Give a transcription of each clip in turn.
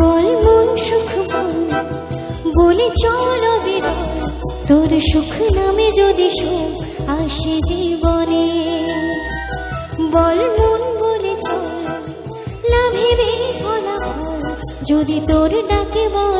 বল মন সুখ বল। বলে চলো বিরল, তোর সুখ নামে যদি সুখ আসে জীবনে। বল, মন বলে চল না ভেবে ফলাফল যদি তোর ডাকে বসন্ত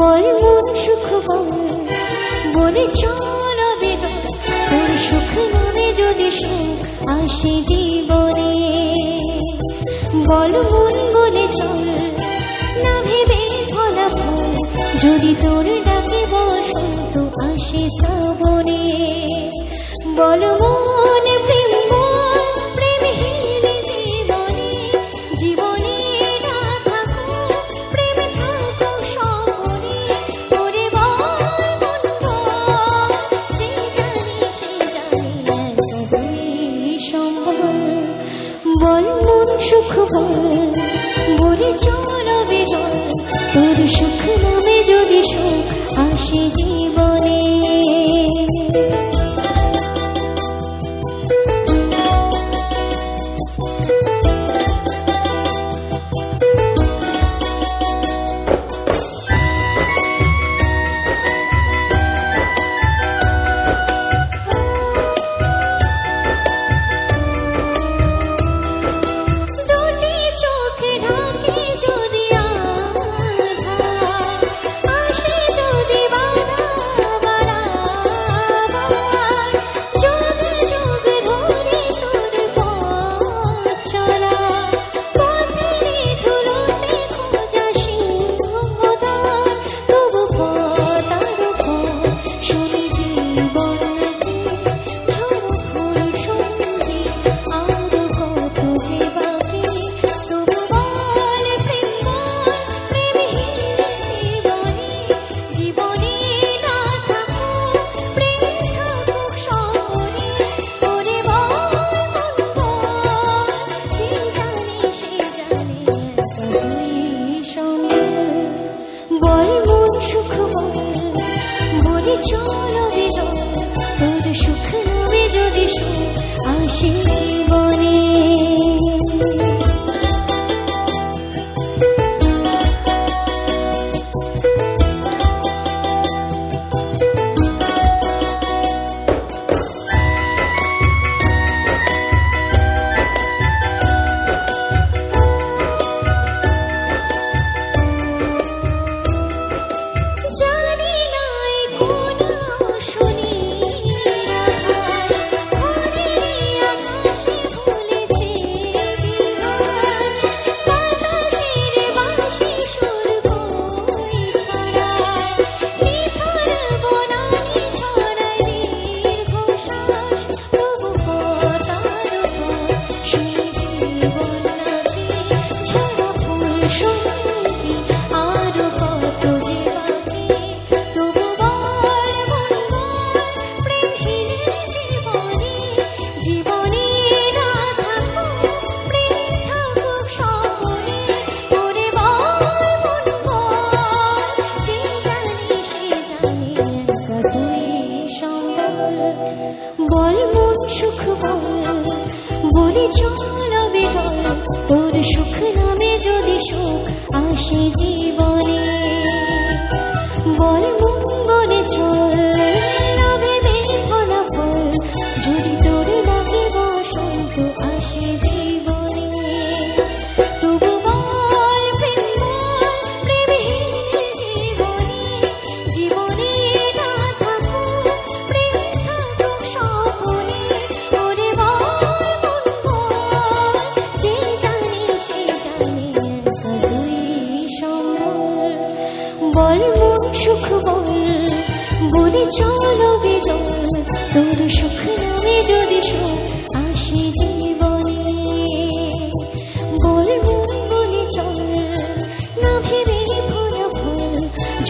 বল মন সুখ বল চলো বেরো তোর সুখ নামে যদি সুখ আসে জীবনে। বল মন বলে চল, না ভেবে ফলাফল, যদি তোর ডাকে বসন্ত আসে শ্রাবণে। বল মন সম্বল বল মন সুখ বল বলে চলো বেরোল তোর সুখ নামে যদি সুখ আসে 你就有。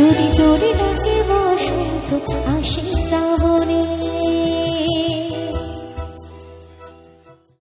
যদি তোরে ডাকে বসন্ত আসে শ্রাবণে।